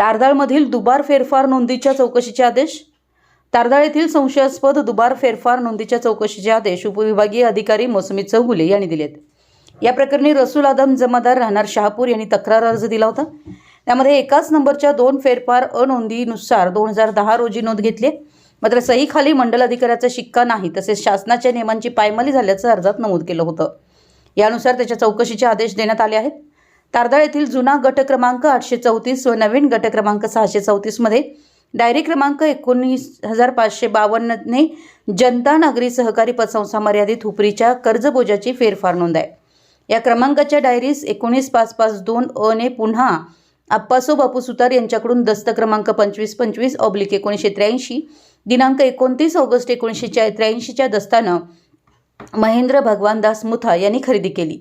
तारदाळमधील दुबार फेरफार नोंदीच्या चौकशीचे आदेश? तारदाळ येथील संशयास्पद दुबार फेरफार नोंदीच्या चौकशीचे आदेश उपविभागीय अधिकारी मोसमी चौगुले यांनी दिलेत. या प्रकरणी रसूल आदम जमादार राहणार शहापूर यांनी तक्रार अर्ज दिला होता. त्यामध्ये एकाच नंबरच्या दोन फेरफार अनोंदीनुसार दोन हजार दहा रोजी नोंद घेतली मात्र सही खाली मंडल अधिकाऱ्याचा शिक्का नाही तसेच शासनाच्या नियमांची पायमली झाल्याचं अर्जात नमूद केलं होतं. यानुसार त्याच्या चौकशीचे आदेश देण्यात आले आहेत. तारदाळ येथील जुना गट क्रमांक आठशे चौतीस व नवीन गट क्रमांक सहाशे चौतीसमध्ये डायरी क्रमांक एकोणीस हजार पाचशे बावन्नने जनता नागरी सहकारी पतसंस्था मर्यादित हुपरीच्या कर्जबोजाची फेरफार नोंद आहे. या क्रमांकाच्या डायरीज एकोणीस पाच पाच दोन अने पुन्हा आप्पासो बापू सुतार यांच्याकडून दस्त क्रमांक पंचवीस पंचवीस ऑब्लिक एकोणीसशे त्र्याऐंशी दिनांक एकोणतीस ऑगस्ट एकोणीसशे त्र्याऐंशीच्या दस्तानं महेंद्र भगवानदास मुथा यांनी खरेदी केली.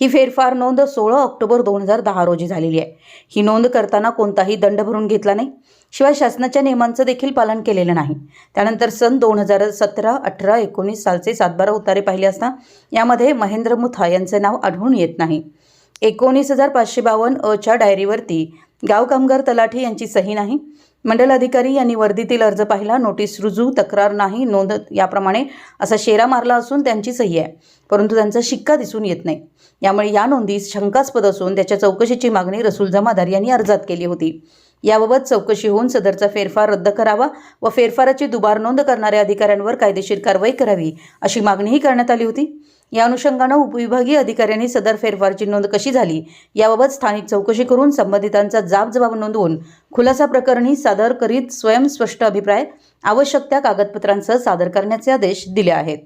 ही फेरफार नोंद सोळा ऑक्टोबर दोन हजार दहा रोजी झालेली आहे. ही नोंद करताना कोणताही दंड भरून घेतला नाही. शिवाय शासनाच्या नियमांचं देखील पालन केलेलं नाही. त्यानंतर सन दोन हजार सतरा अठरा एकोणीस सालचे सातबारा उतारे पाहिले असता यामध्ये महेंद्र मुथा यांचे नाव आढळून येत नाही. एकोणीस हजार पाचशे बावन्न अच्या डायरीवरती गाव कामगार तलाठी यांची सही नाही. मंडल अधिकारी यांनी वर्दीतील अर्ज पाहिला. नोटीस रुजू तक्रार नाही नोंद याप्रमाणे असा शेरा मारला असून त्यांची सही आहे. परंतु त्यांचा शिक्का दिसून येत नाही. यामुळे या नोंदीस शंकास्पद असून त्याच्या चौकशीची मागणी रसूल जमादार यांनी अर्जात केली होती. याबाबत चौकशी होऊन सदरचा फेरफार रद्द करावा व फेरफाराची दुबार नोंद करणाऱ्या अधिकाऱ्यांवर कायदेशीर कारवाई करावी अशी मागणीही करण्यात आली होती. या अनुषंगानं उपविभागीय अधिकाऱ्यांनी सदर फेरफारची नोंद कशी झाली याबाबत स्थानिक चौकशी करून संबंधितांचा जाब जबाब नोंदवून खुलासा प्रकरणी सादर करीत स्वयंस्पष्ट अभिप्राय आवश्यक त्या कागदपत्रांसह सादर करण्याचे आदेश दिले आहेत.